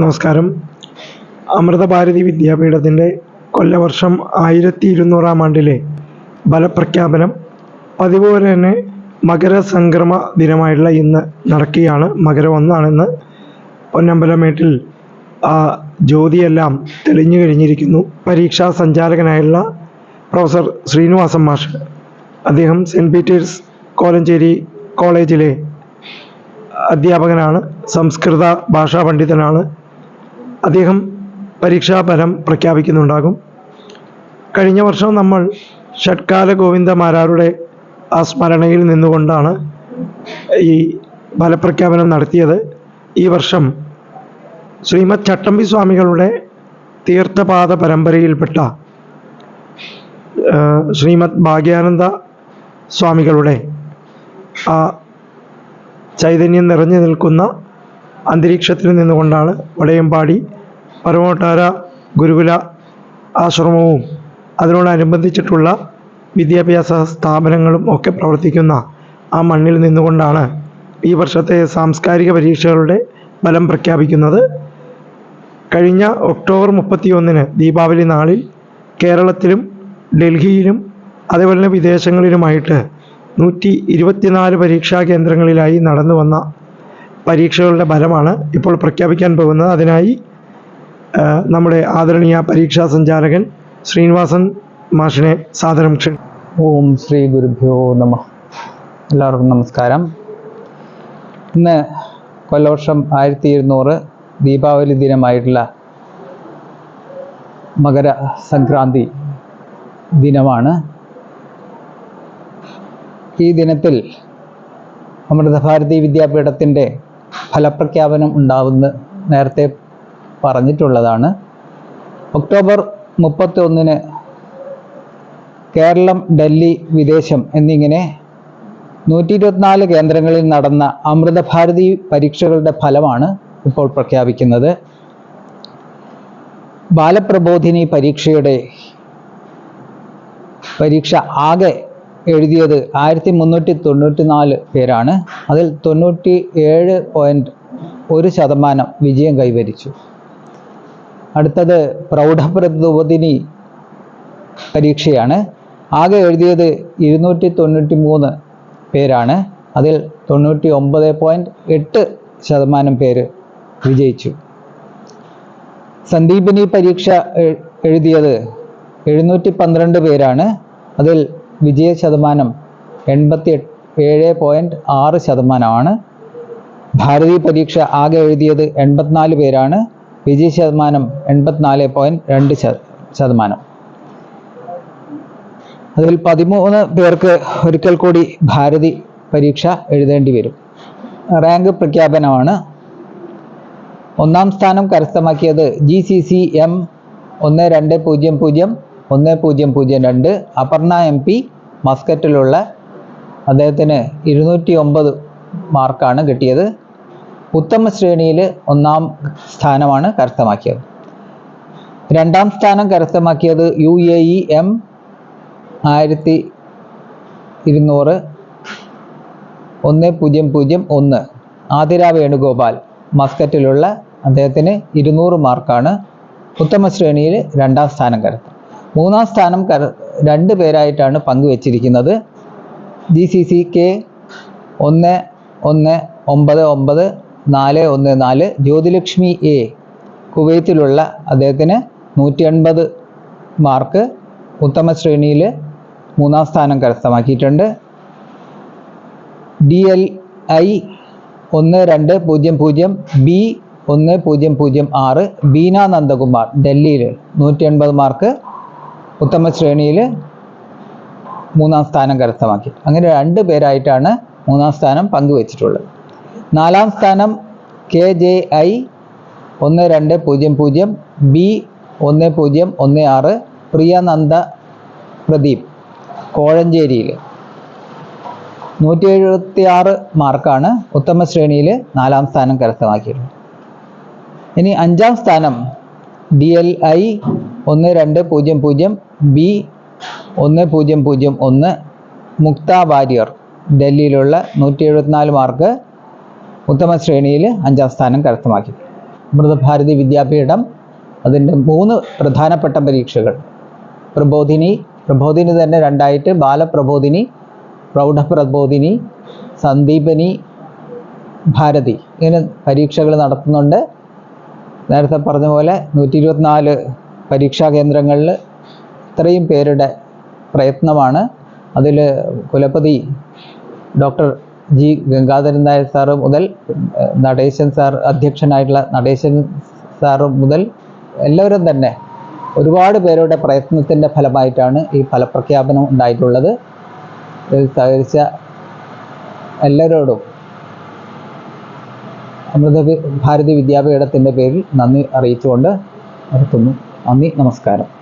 നമസ്കാരം. അമൃതഭാരതി വിദ്യാപീഠത്തിന്റെ കൊല്ലവർഷം ആയിരത്തി ഇരുന്നൂറാം ആണ്ടിലെ ഫലപ്രഖ്യാപനം പതിവ് പോലെ തന്നെ മകരസംക്രമ ദിനമായിട്ടുള്ള ഇന്ന് നടക്കുകയാണ്. മകരം ഒന്നാണെന്ന് പൊന്നമ്പലമേട്ടിൽ ആ ജ്യോതിയെല്ലാം തെളിഞ്ഞു കഴിഞ്ഞിരിക്കുന്നു. പരീക്ഷാ സഞ്ചാലകനായുള്ള പ്രൊഫസർ ശ്രീനിവാസൻ മാഷ് അദ്ദേഹം സെന്റ് പീറ്റേഴ്സ് കോലഞ്ചേരി കോളേജിലെ അധ്യാപകനാണ് സംസ്കൃത ഭാഷാ പണ്ഡിതനാണ് അദ്ദേഹം പരീക്ഷാഫലം പ്രഖ്യാപിക്കുന്നുണ്ടാകും. കഴിഞ്ഞ വർഷം നമ്മൾ ഷഡ്കാല ഗോവിന്ദമാരാരുടെ ആ സ്മരണയിൽ നിന്നുകൊണ്ടാണ് ഈ ഫലപ്രഖ്യാപനം നടത്തിയത്. ഈ വർഷം ശ്രീമദ് ചട്ടമ്പി സ്വാമികളുടെ തീർത്ഥപാദ പരമ്പരയിൽപ്പെട്ട ശ്രീമദ് ഭാഗ്യാനന്ദ സ്വാമികളുടെ ആ ചൈതന്യം നിറഞ്ഞു നിൽക്കുന്ന അന്തരീക്ഷത്തിൽ നിന്നുകൊണ്ടാണ് വടയമ്പാടി പരമോട്ടാര ഗുരുകുല ആശ്രമവും അതിനോടനുബന്ധിച്ചിട്ടുള്ള വിദ്യാഭ്യാസ സ്ഥാപനങ്ങളും ഒക്കെ പ്രവർത്തിക്കുന്ന ആ മണ്ണിൽ നിന്നുകൊണ്ടാണ് ഈ വർഷത്തെ സാംസ്കാരിക പരീക്ഷകളുടെ ഫലം പ്രഖ്യാപിക്കുന്നത്. കഴിഞ്ഞ ഒക്ടോബർ മുപ്പത്തിയൊന്നിന് ദീപാവലി നാളിൽ കേരളത്തിലും ഡൽഹിയിലും അതേപോലെ തന്നെ വിദേശങ്ങളിലുമായിട്ട് നൂറ്റി ഇരുപത്തിനാല് പരീക്ഷാ കേന്ദ്രങ്ങളിലായി നടന്നു വന്ന പരീക്ഷകളുടെ ഫലമാണ് ഇപ്പോൾ പ്രഖ്യാപിക്കാൻ പോകുന്നത്. അതിനായി നമ്മുടെ ആദരണീയ പരീക്ഷാ സഞ്ചാലകൻ ശ്രീനിവാസൻ മാഷിനെ സാദരം ക്ഷണി ഓം ശ്രീ ഗുരുഭ്യോ നമ. എല്ലാവർക്കും നമസ്കാരം. ഇന്ന് കൊല്ലവർഷം ആയിരത്തി ഇരുന്നൂറ് ദീപാവലി ദിനമായിട്ടുള്ള മകര സംക്രാന്തി ദിനമാണ്. ഈ ദിനത്തിൽ അമൃതഭാരതി വിദ്യാപീഠത്തിന്റെ ഫലപ്രഖ്യാപനം ഉണ്ടാവുന്ന നേരത്തെ പറഞ്ഞിട്ടുള്ളതാണ്. ഒക്ടോബർ മുപ്പത്തി ഒന്നിന് കേരളം ഡൽഹി വിദേശം എന്നിങ്ങനെ നൂറ്റി ഇരുപത്തിനാല് കേന്ദ്രങ്ങളിൽ നടന്ന അമൃത ഭാരതി പരീക്ഷകളുടെ ഫലമാണ് ഇപ്പോൾ പ്രഖ്യാപിക്കുന്നത്. ബാലപ്രബോധിനി പരീക്ഷയുടെ പരീക്ഷ ആകെ എഴുതിയത് ആയിരത്തി മുന്നൂറ്റി തൊണ്ണൂറ്റി നാല് പേരാണ്. അതിൽ തൊണ്ണൂറ്റി ഏഴ് പോയിന്റ് ഒരു ശതമാനം വിജയം കൈവരിച്ചു. അടുത്തത് പ്രൗഢപ്രബോധിനി പരീക്ഷയാണ്. ആകെ എഴുതിയത് ഇരുന്നൂറ്റി തൊണ്ണൂറ്റി മൂന്ന് പേരാണ്. അതിൽ തൊണ്ണൂറ്റി ഒമ്പത് പോയിന്റ് എട്ട് ശതമാനം പേര് വിജയിച്ചു. സന്ദീപിനി പരീക്ഷ എഴുതിയത് എഴുന്നൂറ്റി പന്ത്രണ്ട് പേരാണ്. അതിൽ വിജയ ശതമാനം എൺപത്തി ഏഴ് പോയിന്റ് ആറ് ശതമാനമാണ്. ഭാരതി പരീക്ഷ ആകെ എഴുതിയത് എൺപത്തിനാല് പേരാണ്. വിജയ ശതമാനം എൺപത്തിനാല് പോയിന്റ് രണ്ട് ശത- ശതമാനം. അതിൽ പതിമൂന്ന് പേർക്ക് ഒരിക്കൽ കൂടി ഭാരതി പരീക്ഷ എഴുതേണ്ടി വരും. റാങ്ക് പ്രഖ്യാപനമാണ്. ഒന്നാം സ്ഥാനം കരസ്ഥമാക്കിയത് ജി സി സി എം ഒന്ന് രണ്ട് പൂജ്യം പൂജ്യം ഒന്ന് പൂജ്യം പൂജ്യം രണ്ട് അപർണ എം പി മസ്കറ്റിലുള്ള അദ്ദേഹത്തിന് ഇരുന്നൂറ്റി ഒമ്പത് മാർക്കാണ് കിട്ടിയത്. ഉത്തമ ശ്രേണിയിൽ ഒന്നാം സ്ഥാനമാണ് കരസ്ഥമാക്കിയത്. രണ്ടാം സ്ഥാനം കരസ്ഥമാക്കിയത് യു എ ഇ എം ആയിരത്തി ഇരുന്നൂറ് ഒന്ന് പൂജ്യം പൂജ്യം ഒന്ന് ആതിര വേണുഗോപാൽ മസ്കറ്റിലുള്ള അദ്ദേഹത്തിന് ഇരുന്നൂറ് മാർക്കാണ് ഉത്തമ ശ്രേണിയിൽ രണ്ടാം സ്ഥാനം കരസ്ഥം. മൂന്നാം സ്ഥാനം കര രണ്ട് പേരായിട്ടാണ് പങ്കുവച്ചിരിക്കുന്നത്. ജി സി സി കെ ഒന്ന് ഒന്ന് ഒമ്പത് ഒമ്പത് നാല് ഒന്ന് നാല് ജ്യോതിലക്ഷ്മി എ കുവൈത്തിലുള്ള അദ്ദേഹത്തിന് നൂറ്റി എൺപത് മാർക്ക് ഉത്തമ ശ്രേണിയിൽ മൂന്നാം സ്ഥാനം കരസ്ഥമാക്കിയിട്ടുണ്ട്. ഡി എൽ ഐ ഒന്ന് രണ്ട് പൂജ്യം പൂജ്യം ബി ഒന്ന് പൂജ്യം പൂജ്യം ആറ് ബീന നന്ദകുമാർ ഡൽഹിയിൽ നൂറ്റി എൺപത് മാർക്ക് ഉത്തമ ശ്രേണിയിൽ മൂന്നാം സ്ഥാനം കരസ്ഥമാക്കി. അങ്ങനെ രണ്ട് പേരായിട്ടാണ് മൂന്നാം സ്ഥാനം പങ്കുവച്ചിട്ടുള്ളത്. നാലാം സ്ഥാനം കെ ജെ ഐ ഒന്ന് രണ്ട് പൂജ്യം പൂജ്യം ബി ഒന്ന് പൂജ്യം ഒന്ന് ആറ് പ്രിയനന്ദ പ്രദീപ് കോഴഞ്ചേരിയിൽ നൂറ്റി എഴുപത്തി ആറ് മാർക്കാണ് ഉത്തമ ശ്രേണിയിൽ നാലാം സ്ഥാനം കരസ്ഥമാക്കിയിട്ടുള്ളത്. ഇനി അഞ്ചാം സ്ഥാനം ഡി എൽ ഐ ഒന്ന് രണ്ട് പൂജ്യം പൂജ്യം ബി ഒന്ന് പൂജ്യം പൂജ്യം ഒന്ന് മുക്ത വാര്യർ ഡൽഹിയിലുള്ള നൂറ്റി എഴുപത്തിനാല് മാർക്ക് ഉത്തമ ശ്രേണിയിൽ അഞ്ചാം സ്ഥാനം കരസ്ഥമാക്കി. അമൃതഭാരതി വിദ്യാപീഠം അതിന്റെ മൂന്ന് പ്രധാനപ്പെട്ട പരീക്ഷകൾ. പ്രബോധിനി പ്രബോധിനി തന്നെ രണ്ടായിട്ട് ബാലപ്രബോധിനി പ്രൗഢപ്രബോധിനി സന്ദീപനി ഭാരതി. ഇങ്ങനെ പരീക്ഷകൾ നടത്തുന്നുണ്ട്. നേരത്തെ പറഞ്ഞ പോലെ നൂറ്റി ഇരുപത്തിനാല് പരീക്ഷാ കേന്ദ്രങ്ങളിൽ ഇത്രയും പേരുടെ പ്രയത്നമാണ്. അതിൽ കുലപതി doctor G. Gangadharan Nair sir മുതൽ നടേശൻ സാർ അധ്യക്ഷനായിട്ടുള്ള നടേശൻ സാറ് മുതൽ എല്ലാവരും തന്നെ ഒരുപാട് പേരുടെ പ്രയത്നത്തിന്റെ ഫലമായിട്ടാണ് ഈ ഫലപ്രഖ്യാപനം ഉണ്ടായിട്ടുള്ളത്. ഇതിൽ സഹകരിച്ച എല്ലാവരോടും അമൃത ഭാരതി വിദ്യാപീഠത്തിന്റെ പേരിൽ നന്ദി അറിയിച്ചുകൊണ്ട് നിർത്തുന്നു. നന്ദി നമസ്കാരം.